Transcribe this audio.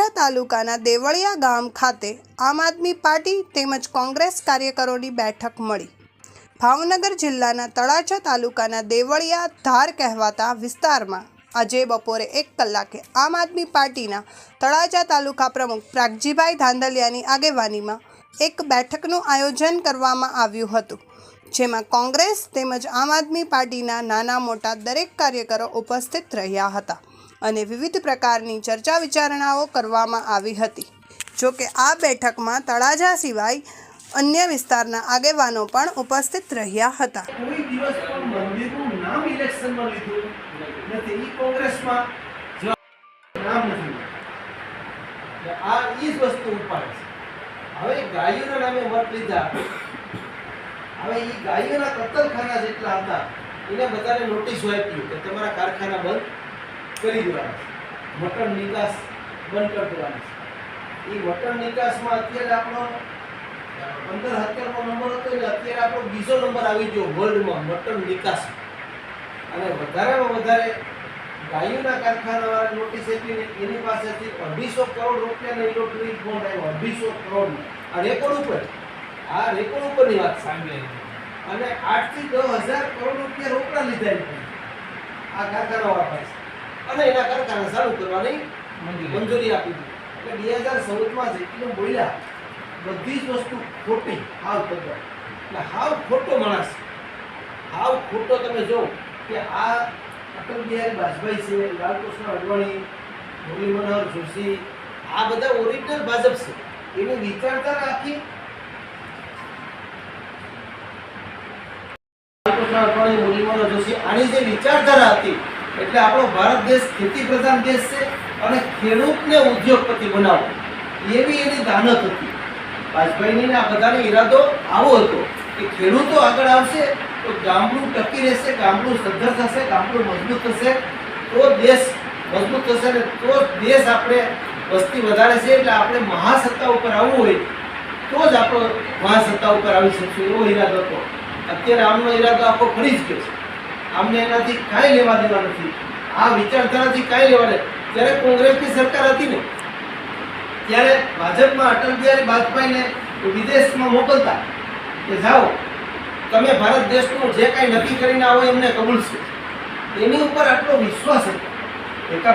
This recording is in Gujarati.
તળાજા તાલુકાના દેવળિયા ગામ ખાતે આમ આદમી પાર્ટી તેમજ કોંગ્રેસ કાર્યકરોની બેઠક મળી. ભાવનગર જિલ્લાના તળાજા તાલુકાના દેવળિયા ધાર કહેવાતા વિસ્તારમાં આજે બપોરે એક કલાકે આમ આદમી પાર્ટીના તળાજા તાલુકા પ્રમુખ પ્રાગજીભાઈ ધાંધલિયાની આગેવાનીમાં એક બેઠકનું આયોજન કરવામાં આવ્યું હતું, જેમાં કોંગ્રેસ તેમજ આમ આદમી પાર્ટીના નાના મોટા દરેક કાર્યકરો ઉપસ્થિત રહ્યા હતા. અને વિવિધ પ્રકારની ચર્ચા વિચારણાઓ કરવામાં આવી હતી. જો કે આ બેઠકમાં તળાજા સિવાય અન્ય વિસ્તારના આગેવાનો પણ ઉપસ્થિત રહ્યા હતા. કોઈ દિવસ પણ મંદિરનું નામ ઇલેક્શનમાં લીધું નથી. ઈ કોંગ્રેસમાં નામ નથી આ ઈ જ વસ્તુ ઉપાડે છે. હવે ગાયોના નામે મત લીધા. હવે ઈ ગાયોના કતલખાના જેટલા હતા, એને બધાને નોટિસ આપી કે તમારા કારખાના બંધ કરી દેવાના. મટન નિકાસ બંધ કરી દેવાના. ઈ મટન નિકાસમાં અત્યારે આપણો પંદર હત્યારનો નંબર હતો એટલે અત્યારે આપણો બીજો નંબર આવી ગયો વર્લ્ડમાં મટન નિકાસ. અને વધારેમાં વધારે ગાયોના કારખાનાવાળા નોટિસ આપીને એની પાસેથી અઢીસો કરોડ રૂપિયાનો ઇલેક્ટ્રિક બોન્ડ આવ્યો, અઢીસો કરોડ આ રેકોર્ડ ઉપર. આ રેકોર્ડ ઉપરની વાત છે અને આઠથી દસ હજાર કરોડ રૂપિયા રોકડા લીધા આ કારખાનાવાળા પાસે. અને એના કારખાના ચાલુ કરવાની મંજૂરી આપી દીધી. એટલે બે હજાર ચૌદમાં જેટલું બોલ્યા બધી જ વસ્તુ ખોટી, હાવ ખોટો. એટલે હાવ ખોટો માણસ. હાવ ખોટો તમે જો કે આ અટલ બિહારી વાજપેયી છે, લાલકૃષ્ણ અડવાણી, મુરલી મનોહર જોશી, આ બધા ઓરિજિનલ ભાજપ છે. એની વિચારધારા આખી લાલકૃષ્ણ અડવાણી, મુરલી મનોહર જોશી, આની જે વિચારધારા હતી એટલે આપણો ભારત દેશ ખેતી પ્રધાન દેશ છે અને ખેડૂતને ઉદ્યોગપતિ બનાવો એવી એની દાનત હતી. વાજપેયીની આ બધાનો ઈરાદો આવો હતો કે ખેડૂતો આગળ આવશે તો ગામડું ટકી રહેશે, ગામડું સદ્ધર થશે, ગામડું મજબૂત થશે. તો દેશ મજબૂત થશે અને તો દેશ આપણે વસ્તી વધારે છે એટલે આપણે મહાસત્તા ઉપર આવવું હોય તો જ આપણો મહાસત્તા ઉપર આવી શકશું એવો ઈરાદો હતો. અત્યારે આમનો ઈરાદો આખો ફરી જ ગયો છે. આમને એનાથી કાંઈ લેવા દેવા નથી. આ વિચારધારાથી કાંઈ લેવા દે જ્યારે કોંગ્રેસની સરકાર હતી ને, ત્યારે ભાજપમાં અટલ બિહારી વાજપેયીને વિદેશમાં મોકલતા. કે જાઓ, તમે ભારત દેશનું જે કાંઈ નક્કી કરીને આવો એમને કબૂલશે એની ઉપર આટલો વિશ્વાસ હતો. એકા